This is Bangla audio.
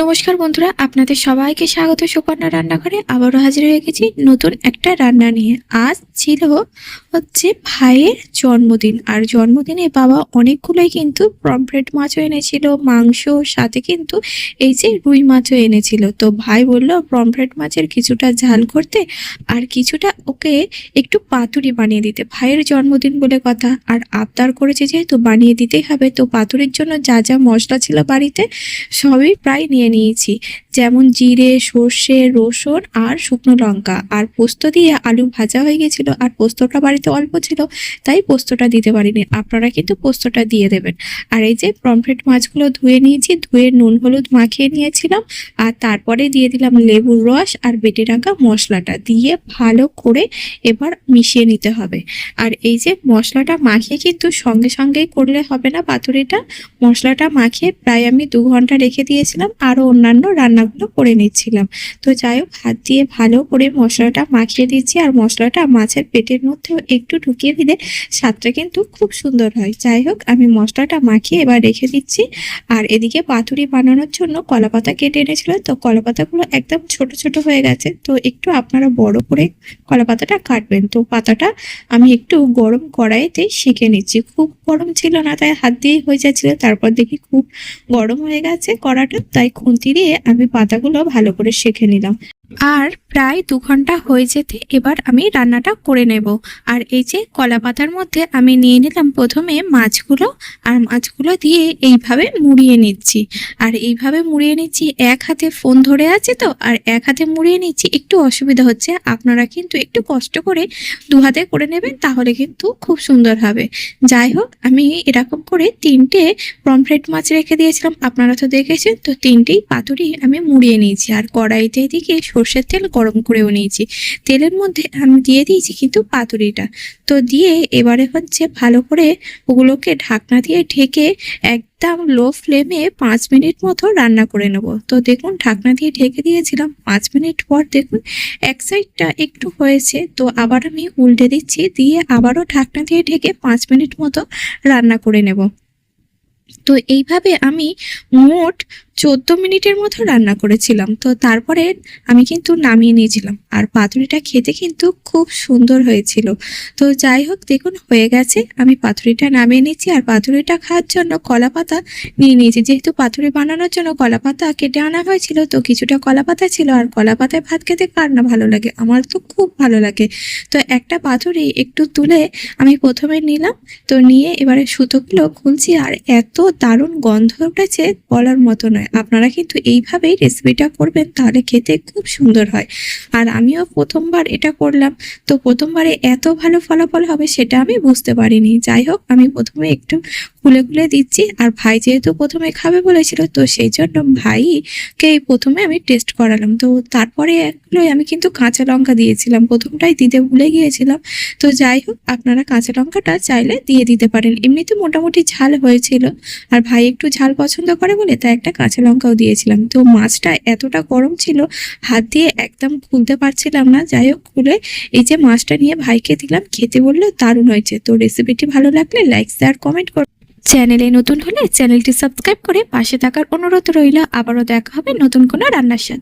নমস্কার বন্ধুরা, আপনাদের সবাইকে স্বাগত। সুকন্যা রান্নাঘরে আবারও হাজির হয়ে গেছি নতুন একটা রান্না নিয়ে। আজ ছিল হচ্ছে ভাইয়ের জন্মদিন। আর জন্মদিনে বাবা অনেকগুলোই কিন্তু পমফ্রেট মাছও এনেছিল, মাংস, সাথে কিন্তু এই যে রুই মাছও এনেছিল। তো ভাই বলল, পমফ্রেট মাছের কিছুটা ঝাল করতে আর কিছুটা ওকে একটু পাতুরি বানিয়ে দিতে। ভাইয়ের জন্মদিন বলে কথা। আর আবদার করেছে যেহেতু বানিয়ে দিতেই হবে, তো পাতুরির জন্য যা যা মশলা ছিল বাড়িতে সবই প্রায় নিয়েছি, যেমন জিরে, সর্ষে, রসুন আর শুকনো লঙ্কা। আর পোস্ত দিয়ে আলু ভাজা হয়ে গেছিল, আর পোস্তটা বাড়িতে অল্প ছিল, তাই পোস্তটা দিতে পারিনি। আপনারা কিন্তু পোস্তটা দিয়ে দেবেন। আর এই যে পমফ্রেট মাছগুলো ধুয়ে নিয়েছি, ধুয়ে নুন হলুদ মাখিয়ে নিয়েছিলাম, আর তারপরে দিয়ে দিলাম লেবুর রস আর বেটে রাখা মশলাটা। দিয়ে ভালো করে এবার মিশিয়ে নিতে হবে। আর এই যে মশলাটা মাখিয়ে কিন্তু সঙ্গে সঙ্গেই করলে হবে না পাতুরিটা? মশলাটা মাখিয়ে প্রায় আমি দু ঘণ্টা রেখে দিয়েছিলাম আরও অন্যান্য রান্নাগুলো করে নিচ্ছিলাম। তো যাই হোক, হাত দিয়ে ভালো করে মশলাটা মাখিয়ে দিচ্ছি আর মশলাটা মাছের পেটের মধ্যেও একটু ঢুকিয়ে দিলে স্বাদটা কিন্তু খুব সুন্দর হয়। যাই হোক, আমি মশলাটা মাখিয়ে এবার রেখে দিচ্ছি। আর এদিকে পাতুরি বানানোর জন্য কলা পাতা কেটে এনেছিল তো কলা পাতাগুলো একদম ছোট ছোট হয়ে গেছে। তো একটু আপনারা বড় করে কলা পাতাটা কাটবেন। তো পাতাটা আমি একটু গরম কড়াইতে সেঁকে নিচ্ছি। খুব গরম ছিল না, তাই হাত দিয়ে হয়ে যাচ্ছিল। তারপর দেখি খুব গরম হয়ে গেছে কড়াটা, তাই খুন্তি দিয়ে আমি পাতাগুলো ভালো করে সেঁকে নিলাম। আর প্রায় দু ঘণ্টা হয়ে যেতে এবার আমি রান্নাটা করে নেব। আর এই যে কলা পাতার মধ্যে আমি নিয়ে নিলাম প্রথমে মাছগুলো, আর মাছগুলো দিয়ে এইভাবে মুড়িয়ে নিচ্ছি। আর এইভাবে মুড়িয়ে নিচ্ছি, এক হাতে ফোন ধরে আছে তো, আর এক হাতে মুড়িয়ে নিচ্ছি, একটু অসুবিধা হচ্ছে। আপনারা কিন্তু একটু কষ্ট করে দু হাতে করে নেবেন, তাহলে কিন্তু খুব সুন্দর হবে। যাই হোক, আমি এরকম করে তিনটে পমফ্রেট মাছ রেখে দিয়েছিলাম, আপনারা তো দেখেছেন, তো তিনটেই পাতুরি আমি মুড়িয়ে নিয়েছি। আর কড়াইতে এদিকে সর্ষের তেল গরম করেও নিয়েছি। তেলের মধ্যে আমি দিয়ে দিয়েছি কিন্তু পাতুরিটা। তো দিয়ে এবারে হচ্ছে ভালো করে ওগুলোকে ঢাকনা দিয়ে ঢেকে একদম লো ফ্লেমে পাঁচ মিনিট মতো রান্না করে নেব। তো দেখুন, ঢাকনা দিয়ে ঢেকে দিয়েছিলাম পাঁচ মিনিট পর দেখুন, এক সাইডটা একটু হয়েছে। তো আবার আমি উল্টে দিচ্ছি, দিয়ে আবারও ঢাকনা দিয়ে ঢেকে পাঁচ মিনিট মতো রান্না করে নেব। তো এইভাবে আমি মোট চোদ্দ মিনিটের মতো রান্না করেছিলাম। তো তারপরে আমি কিন্তু নামিয়ে নিয়েছিলাম। আর পাতুরিটা খেতে কিন্তু খুব সুন্দর হয়েছিল। তো যাই হোক, দেখুন, হয়ে গেছে। আমি পাতুরিটা নামিয়ে নিচ্ছি আর পাতুরিটা খাওয়ার জন্য কলা পাতা নিয়ে নিয়েছি। যেহেতু পাতুরি বানানোর জন্য কলা পাতা কেটে আনা হয়েছিল, তো কিছুটা কলা পাতা ছিল। আর কলা পাতায় ভাত খেতে কার না ভালো লাগে? আমার তো খুব ভালো লাগে। তো একটা পাতুরি একটু তুলে আমি প্রথমে নিলাম। তো নিয়ে এবারে সুতোগুলো খুলছি আর এত দারুণ গন্ধ উঠেছে বলার মতো নয়। আপনারা কিন্তু এইভাবেই রেসিপিটা করবেন, তাহলে খেতে খুব সুন্দর হয়। আর আমিও প্রথমবার এটা করলাম। তো প্রথমবারে এত ভালো ফলাফল হবে সেটা আমি বুঝতে পারিনি। যাই হোক, আমি প্রথমে একটু খুলে খুলে দিচ্ছি। আর ভাই যেহেতু প্রথমে খাবে বলেছিল, তো সেই জন্য ভাইকে প্রথমে আমি টেস্ট করালাম। তো তারপরে একগুলোই আমি কিন্তু কাঁচা লঙ্কা দিয়েছিলাম। প্রথমটাই দিতে ভুলে গিয়েছিলাম। তো যাই হোক, আপনারা কাঁচা লঙ্কাটা চাইলে দিয়ে দিতে পারেন। এমনিতে মোটামুটি ঝাল হয়েছিল। আর ভাই একটু ঝাল পছন্দ করে বলে তাই একটা কাঁচা লঙ্কাও দিয়েছিলাম। তো মাছটা এতটা গরম ছিল, হাত দিয়ে একদম খুলতে পারছিলাম না। যাই হোক, খুলে এই যে মাছটা নিয়ে ভাইকে দিলাম। খেতে বললে দারুণ হয়েছে। তো রেসিপিটি ভালো লাগলে লাইক শেয়ার কমেন্ট করুন চ্যানেলে নতুন হলে চ্যানেলটি সাবস্ক্রাইব করে পাশে থাকার অনুরোধ রইল। আবারও দেখা হবে নতুন কোনো রান্নার সাথে।